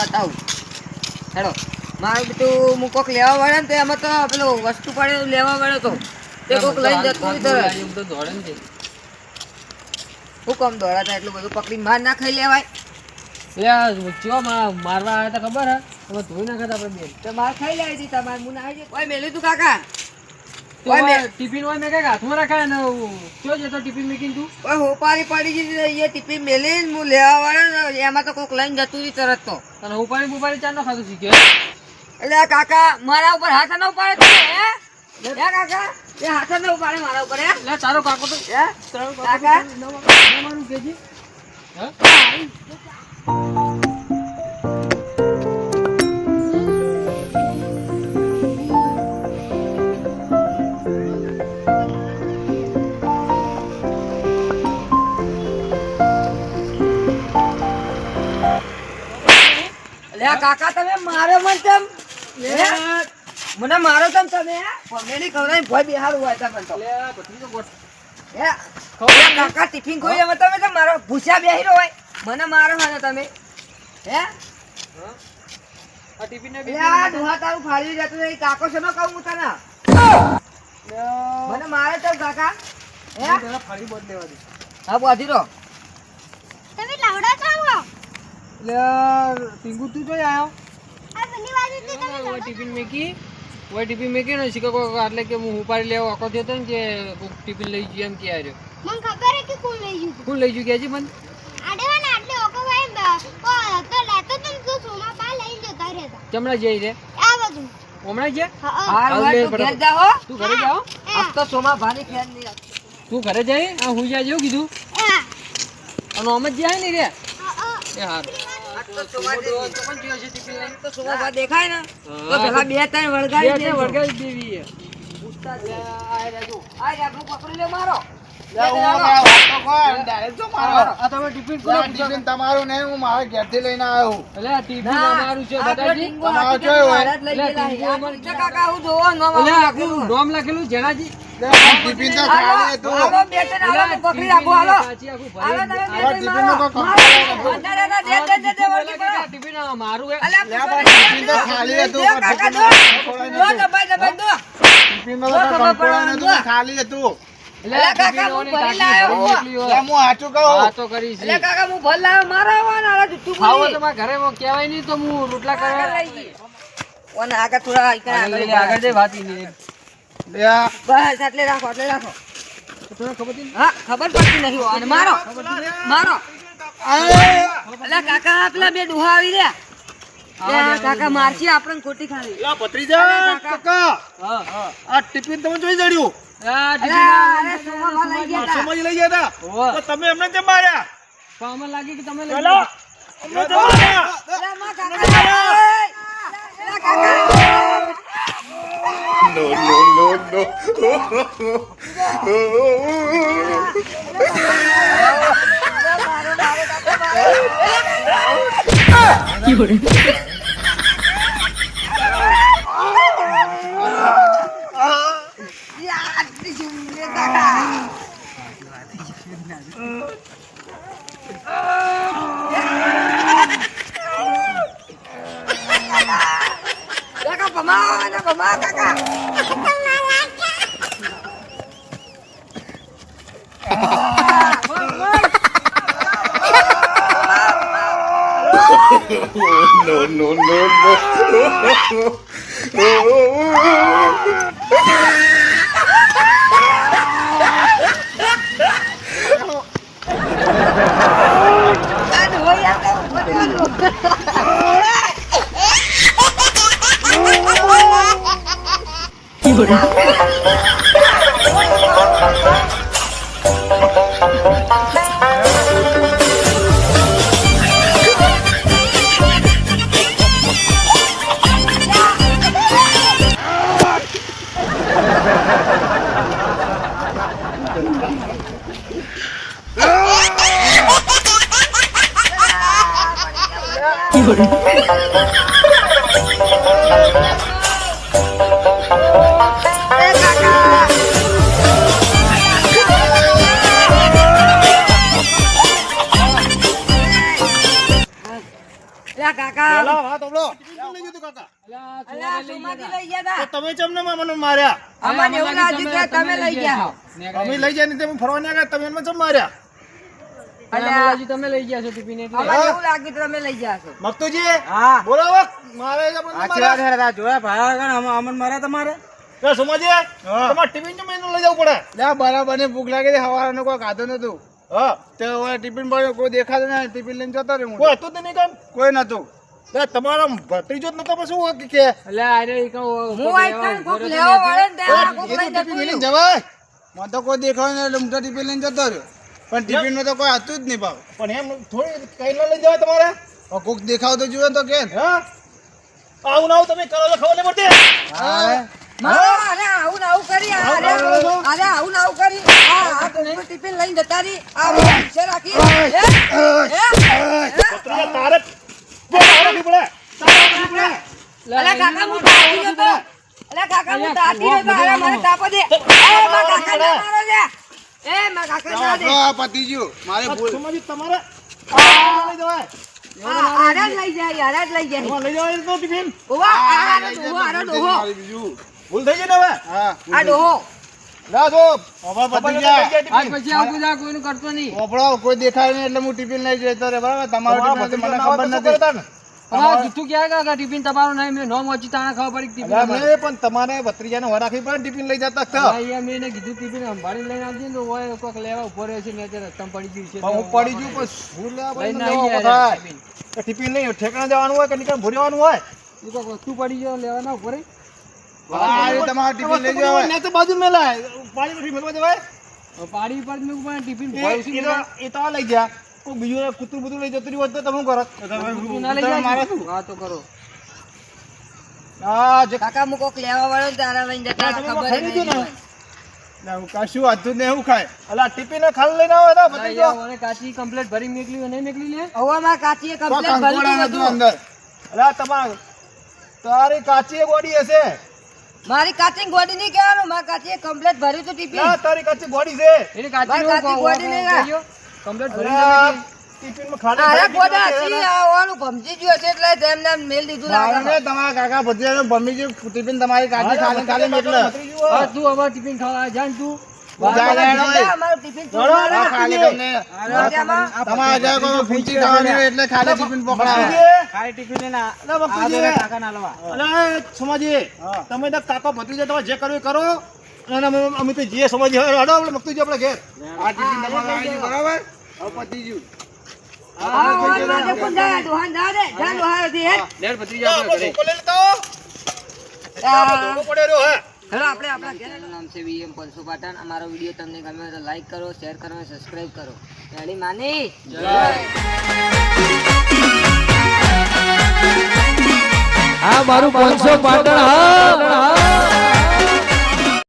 બતાવું. હેડો. મારું બધું હું કોક લેવા વાળા ને તો એમાં તો પેલો વસ્તુ પડે લેવા વાળો તો. તે કોક લઈને જતો. હું કમ દોડાતા એટલું બધું પકડી માર ના ખાઈ લેવાય. ચો મારવા આવ્યા ખબર હે? તમે ધોઈ નાખતા આપણે બેન. તો માર ખાઈ લેવાય છે તમારે મું ના ઓય મેલ્યું તું કાકા. ટિફિન હોય મેં કંઈક હાથમાં રાખાય ને કયો જતો ટિફિન મૂકીને તું? હોપારી પડી ગઈ એ ટીપી મેલી હું લેવા વાળો ને એમાં તો કોઈક લઈને જતું રહ્યું તરત તો. ઉપાડી બુપાડી ચાર નો ખાધું શીખ્યો એટલે કાકા મારા ઉપર હાથ ન ઉપાડે હે? કાકા? એ હાથ ન ઉપાડે મારા ઉપર હે? એટલે તારો કાકો તો હે? તારો કાકા નવાનું કેજી હે. આ કાકા તમે મારે મન તેમ? મને મારો તેમ તમે? ફમેલી ખવડાવીને ભોય બિહારું હોય તમે તો. કાકા ટિફિન ખોઈ એમાં તમે તો મારો ભૂસા બેહીરો હોય. મને મારો હોય તમે. હે? હા? આ ટિફિન ને એટલે આ ડોહા તારું ફાડી જતું કાકો છે કહું હું તને મને મારે તો કાકા? હે? ફાડી બોધ લેવા દે. હા બાજી રો એટલે પિંગુ ટીંગુ તું જોઈ આવ્યો ટિફિન મેકી ઓય ટિફિન મેકી ને શીખો એટલે કે હું ઉપાડી લેવા આખો થયો ને કે ટિફિન લઈ જઈએ એમ કે આવ્યો મને ખબર હે કે કોણ લઈ ગયું કોણ લઈ જુ કે મને? ચમડા જઈ રે. હમણાં જા હો તું ઘરે જાઓ. તો સોમા ભાની ખેર નહીં તું ઘરે જઈ આ હું જ્યાં જેવું કીધું? હા. અને આમ જ જાય ને રે. એ હાર. દેખાય ને? તો. પેલા બે ત્રણ છે દેજો. દેવી. આ પકડી લે મારો. તો જો ટિફિન ટિફિન તમારું નહીં, હું મારા ઘેરથી લઈને આવ્યો એટલે આ અમારું છે ટીંગો તમારો જ આવું જોવો, નામ આવું લખેલું. જેનાજી ટિફિન તો ખાલી હતું. હાલો, બે ત્રણ પકડી રાખું, હાલો. હાલો, તમે બે આ ત્રણ ટિફિનનો મારો. કોઈ મારો. વધારે ના, દે, દે, દે, દે, વળગી પડો. ટિફિન મારું અલ્યા, ટિફિન તો ખાલી હતું. કાકા, દો. દો, દબાઈ, દબાઈ, દો. ટિફિનમાં તો. ખાલી હતું. એટલે કાકા, હું ભરી લાવ્યો ભરી હું. નીકળી લે, હોય. હું સાચું કહું. વાતો કરી છે. અલ્યા, કાકા, હું ભલ લાવ્યો, મારો આવવાનો, હાલો, જુઠ્ઠું ખાવો બોલી. તો મારા ઘરે કહેવાય નહીં તો હું રોટલા કરવા લઈ જઈ. ઓને આગળ થોડા આગળ આગળ લઈ લે, આગળ આગળ જઈ વાત ઈ નહીં. બસ આટલે રાખો એટલે રાખો. તને ખબર હતી હા ખબર પડતી નહીં અને મારો મારો. અલા કાકા પેલા બે ડોહા આવી રહ્યા. કાકા મારશી આપણને ખોટી ખાલી પતરી ભત્રીજા, કાકા, આ ટિફિન તમે જોઈ જડ્યું? લઈ ગયા તા. સમજ લઈ ગયા હતા તમે એમને કેમ માર્યા? અમને લાગી કે તમે લઈ? અલા, માં કાકા અલા, કાકા મારો મારો કાકા યાર તમે ચમ ને મને માર્યા? અમને એવું કે તમે લઈ ગયા? અમે લઈ જાય ને તેમ ફરવા ના ગયા તમે એમને ચમ માર્યા? અલ્યા તમે લઈ ગયા છો ટિફિન એટલે. એવું લાગ્યું કે તમે લઈ ગયા છો. મકતુજી હા. બોલો. મારે છે જોયા અમન તમારે? સુમાજી, તમારે ટિફિન એનું લઈ જવું પડે. બરાબરની ભૂખ લાગી હતી સવારનું કોઈ ખાધો નતું હા. તે હવે ટિફિન પર કોઈ દેખાતું નહીં ટિફિન લઈને જતો રહ્યો હું કોઈ હતું નહીં કામ? કોઈ નતું લે, તમારો ભત્રીજો જ નતો પછી શું કે અલ્યા, અરે, ઈ હું આઈ કોક લેવા વાળે ને તો. જવાય. મને તો કોઈ દેખાય નહીં એટલે હું તો ટિફિન લઈને જતો રહ્યો. પણ ટિફિનમાં તો કોઈ હતું જ નહીં ભાવ. પણ એમ થોડી કઈ ના લઈ જવાય તમારે. કોક દેખાવ તો જુએ તો કે હા? આવું ના આવું તમે કરો ખબર નહીં પડતી. હા. મારો, અરે આવું ને આવું કરી. અરે અરે આવું ને આવું કરી. આ આ ટિફિન લઈને જતા રહી. આ રાખી. તારે તારે તારે કાકા હું તાતી નતો અલા કાકા હું તાતી નતો અરે મને તાપો દે. એ કાકા ના દે. એ મા કાકા ના દે. આપણો આ પતી મારે ભૂલ. સુમાજી તમારે લઈ જવાય. આ લઈ જાય આરા લઈ જાય. તમારે લઈ જવાય તો ટિફિન ઓવા આ આ આરો લઈ ડોહો જા, આરો બધું ડોહો મારી બીજું. ભૂલ થઈ ગઈ ને હવે? હા આ ડોહો. ના જો હવે ખબર પતી નથી ગયા લઈ જાય આજ ટિફિન. પછી આવું બધા કોઈનું કરતો નહીં. ઓપડો કોઈ દેખાય નહીં એટલે હું ટિફિન લઈ જતો રે બરાબર? તમારો મને ખબર નથી. કરતા ને? અમારે કાકા ટિફિન તમારું નહીં મેં નોમ ઓછી તાણે ખબર પડી ટિફિન અલા, પણ તમારે ભત્રીજાને વાર રાખવી પડે ટિફિન લઈ જતા જ અલા, મેં કીધું ટિફિન સંભાળીને લઈને આવજે ને તો કોક લેવા ઊભો રહ્યો છે ને અત્યારે પડી ગયું છે હું પડી ગયું પણ શું લેવા પડે. ટિફિન. નહીં ઠેકાણે જવાનું હોય કે નીકળ ભૂરવાનું હોય? કોક વસ્તુ પડી ગયો લેવાના ઊભો રહી. હા, તમારો ટિફિન લઈ જાઓ ને તો બાજુ મેલા પાણી પછી જવાય પાડી પર મેં ટિફિન એ- એ તો- એ લઈ ગયા. કોઈ બીજું કૂતરું બધું લઈ જતું હોય તો તમે કરો? ના લઈ તમે મારે શું? હા તો કરો. આ જે કાકા હું કોક લેવા વાળો તારા લઈને જતા ખબર ખાઈ લીધું ને? નહીં ના, હું કશું હતું જ હું ખાય. અલા ટિફિન ખાલી લઈને આવો તો અલા, ભત્રીજો. યાર, કાચી કમ્પ્લેટ ભરી મેકલી હોય, મેકલી લે? હવે માં ભરી નતું બધું અંદર. અલા તમાર તારી કાચી બોડી હશે. મારી કાચી ગોડી નહીં કહેવાનું મારી કાચીએ કમ્પ્લેટ ભર્યું હતું ના તારી કાચી બોડી છે. એની કાચી નહીં. કમ્પ્લેટ તમે તો કાકા ભત્રીજા તમે જે કરવું કરો. અને ના અમે તો જે સમજ હવે હડો આપણે મકતું આપણે ઘેર આ દીદી તમારે આવી બરાબર હવે પતી ગયું જા, જા જા હે અમારો વીડિયો તમને ગમે તો લાઈક કરો શેર કરો સબસ્ક્રાઈબ સબસ્ક્રાઇબ કરો રેડી માની આ મારું પાંચસો પાટણ હા